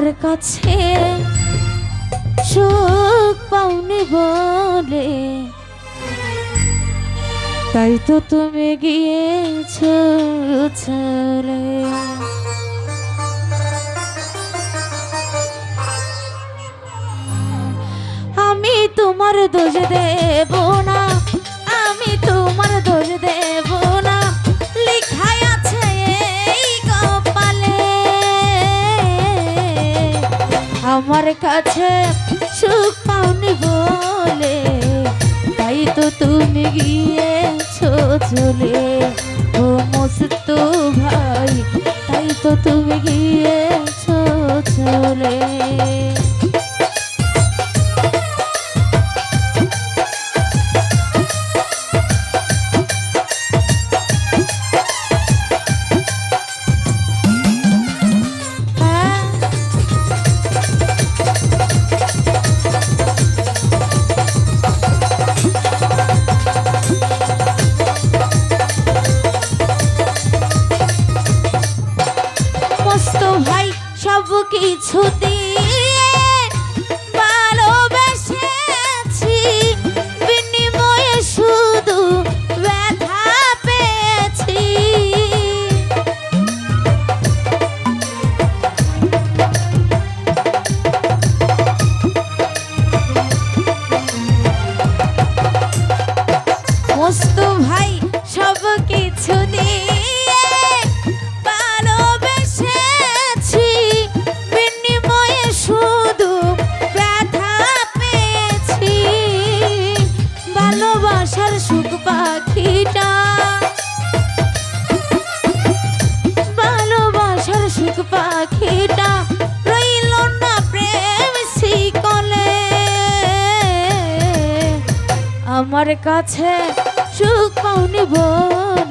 আমার কাছে সুখ পাওনি বলে। তাই তো তুমি গিয়েছ চলে আমি তোমার দোষ দেব আমার কাছে সুখ পাওনি বলে, তাই তো তুমি গিয়েছো চলে। ও মস্ত ভাই, তাই তো তুমি গিয়েছো চলে। কিছু ভালোবাসার সুখ পাখিটা। ভালোবাসার সুখ পাখিটা। আমার কাছে সুখ পাওনি বলে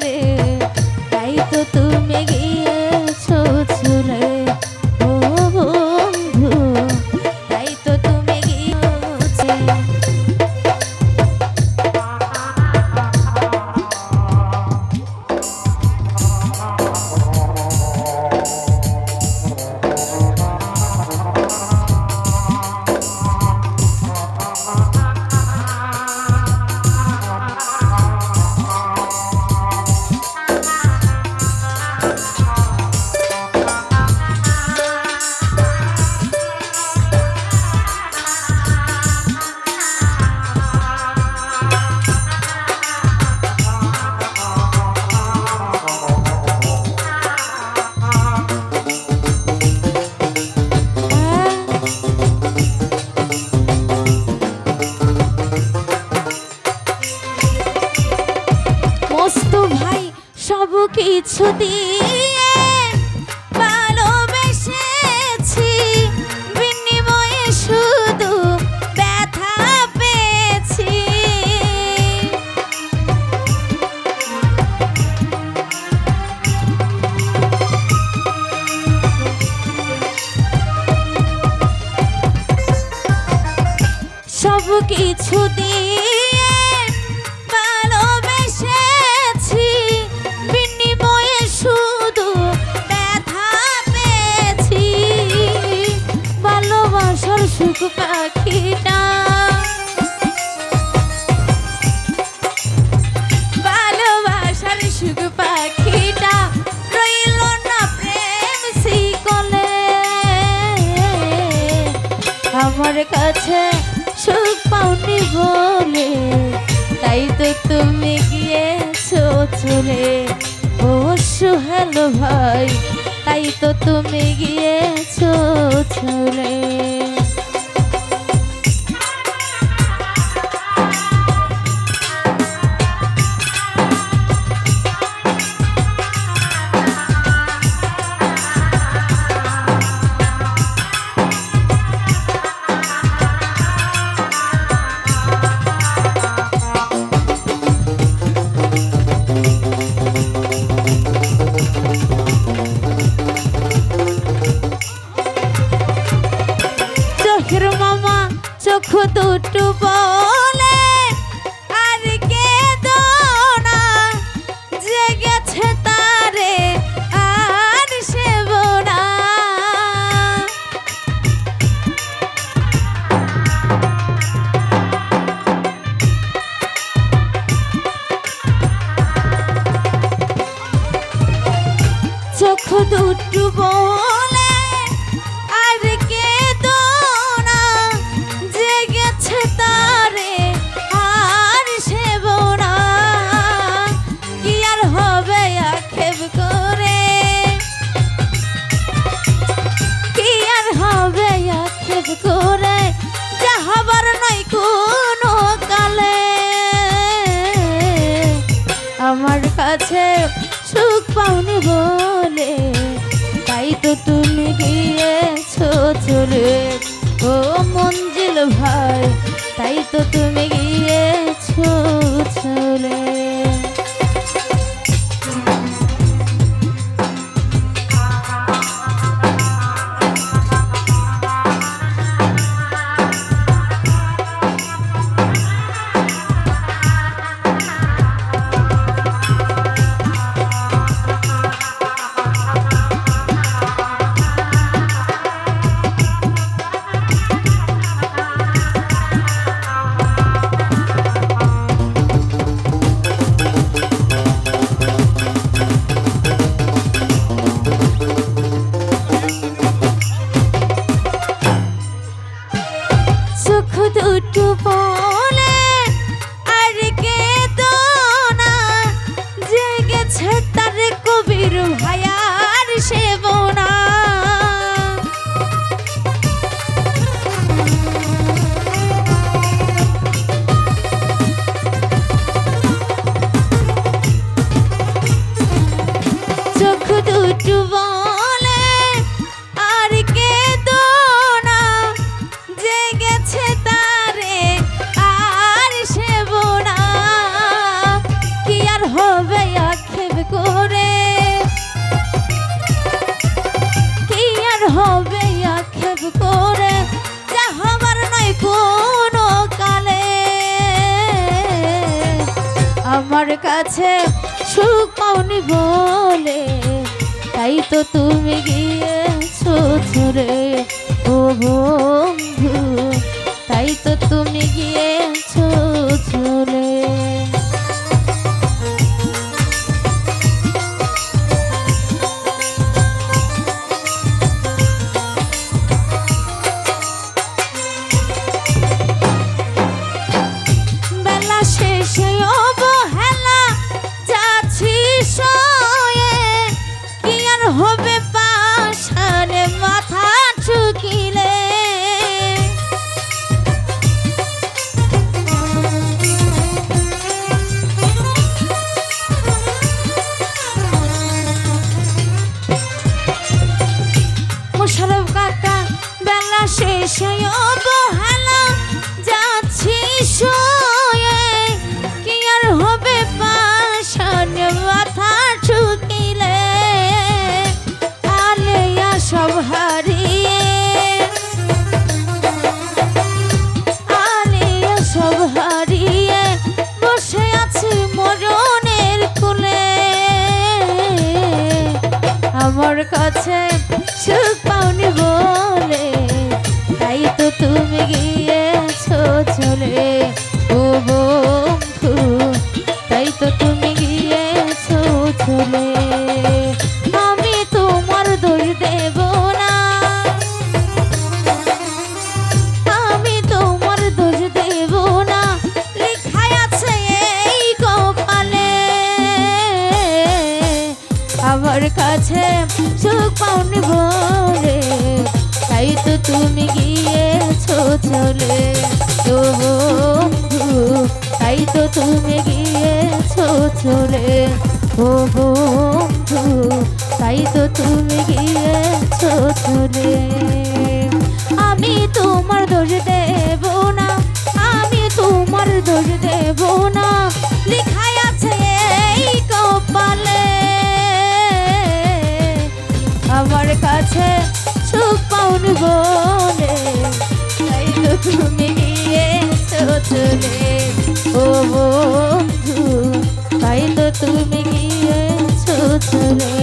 কিছু দিয়ে ভালোবেসেছি। বিনিময়ে শুধু ব্যথা পেয়েছি। সব কিছু দিয়ে সুখ পাখিটা। ভালোবাসার সুখ পাখিটা না প্রেম শিকলে। আমার কাছে সুখ পাওনি বলে, তাই তো তুমি গিয়েছো চলে। অবশ্য হ্যালো ভাই, তাই তো তুমি গিয়েছো চলে। দুটু বলে, আর কে না জেগেছে তারে, আর সে বোনা কি আর হবে আক্ষেপ করে? কি আর হবে আক্ষেপ করে? যা হবার নয় কোনো কালে, আমার কাছে সুখ পাওনি বলে। তাই তো তুমি গিয়েছো চলে। ও মঞ্জিল ভাই, তাই তো তুমি গিয়েছো চলে। Raya. করে, যা হবার নয় কোনো কালে। আমার কাছে সুখ পাওনি বলে, তাই তো তুমি গিয়েছো ছুড়ে। ও বন্ধু, তাই তো তুমি গিয়েছো চলে শেষে অবহেলা, যাচ্ছি শয়ে। কি আর হবে পাশান মাথা ঠুকিলে? আলেয়া সব হারিয়ে। আলেয়া বসে আছি মরণের কোলে। আমার কাছে সুখ আমার কাছে সুখ পাওনি বলে। তাই তো তুমি গিয়েছো চলে। বন্ধু তাই তো তুমি গিয়েছো চলে। ও বন্ধু, তাই তো তুমি গিয়েছো চলে। আমি তোমার দেব কাছে সুখ পাউন বলে তাই তো তুমি গিয়েছো ও বন্ধু, তাই তো তুমি গিয়েছো চলে।